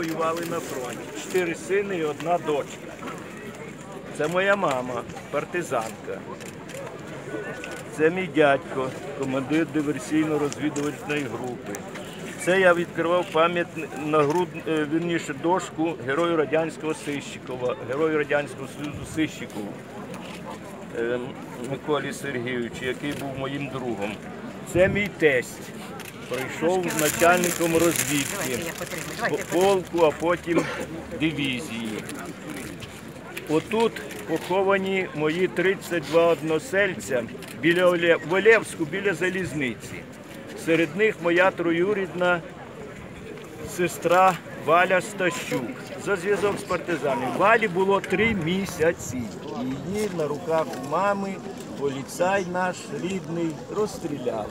воювали на фронті. Чотири сини і одна дочка. Це моя мама, партизанка. Це мій дядько, командир диверсійно-розвідувальної групи. Це я відкривав пам'ять на груд, е, вірніше, дошку герою радянського Сищикова, герою Радянського Союзу Сищикову е, Миколі Сергійовичу, який був моїм другом. Це мій тесть. Прийшов начальником розвідки по- полку, а потім дивізії. Отут поховані мої 32 односельця біля в Олевську, біля залізниці. Серед них моя троюрідна сестра Валя Стащук за зв'язок з партизанами. Валі було три місяці. Її на руках мами поліцай наш рідний розстріляв.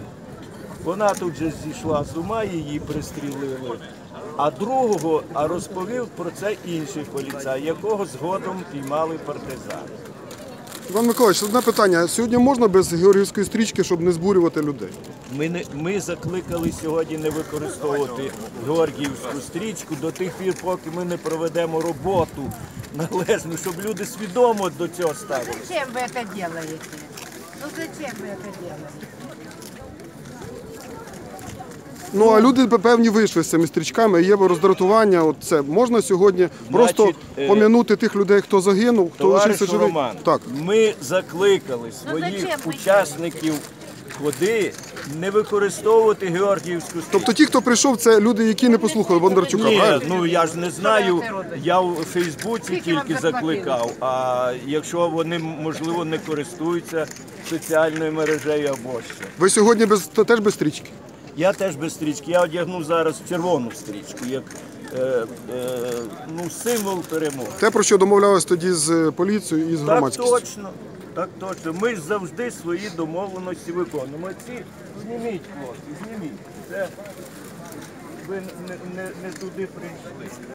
Вона тут же зійшла з ума, її пристрілили. А другого а розповів про це інший поліцай, якого згодом піймали партизани. Іван Миколаївич, одне питання. Сьогодні можна без георгіївської стрічки, щоб не збурювати людей? Ми, не, ми закликали сьогодні не використовувати Георгіївську стрічку до тих пір, поки ми не проведемо роботу належну, щоб люди свідомо до цього ставилися. Зачем вы это делаете? Ну зачем вы это делаете? Ну а люди певні вийшли з цими стрічками, є роздратування. От це можна сьогодні просто е, пом'янути тих людей, хто загинув, хто лишився живий. Роман, Так. ми закликали своїх зачем ви учасників ходи не використовувати Георгіївську стрічку. Тобто ті, хто прийшов, це люди, які не послухали Бондарчука, Ні, правильно? ну я ж не знаю. Я у Фейсбуці Скільки вам тільки заплатили? закликав. А якщо вони можливо не користуються соціальною мережею або що. Ви сьогодні без теж без стрічки? Я теж без стрічки. Я одягнув зараз червону стрічку, як е, е, ну, символ перемоги. Те, про що домовлялись тоді з е, поліцією і з Так громадськістю. точно. Так точно. Ми ж завжди свої домовленості виконуємо. Ці зніміть, хлопці, зніміть. Це ви не, не, не туди прийшли.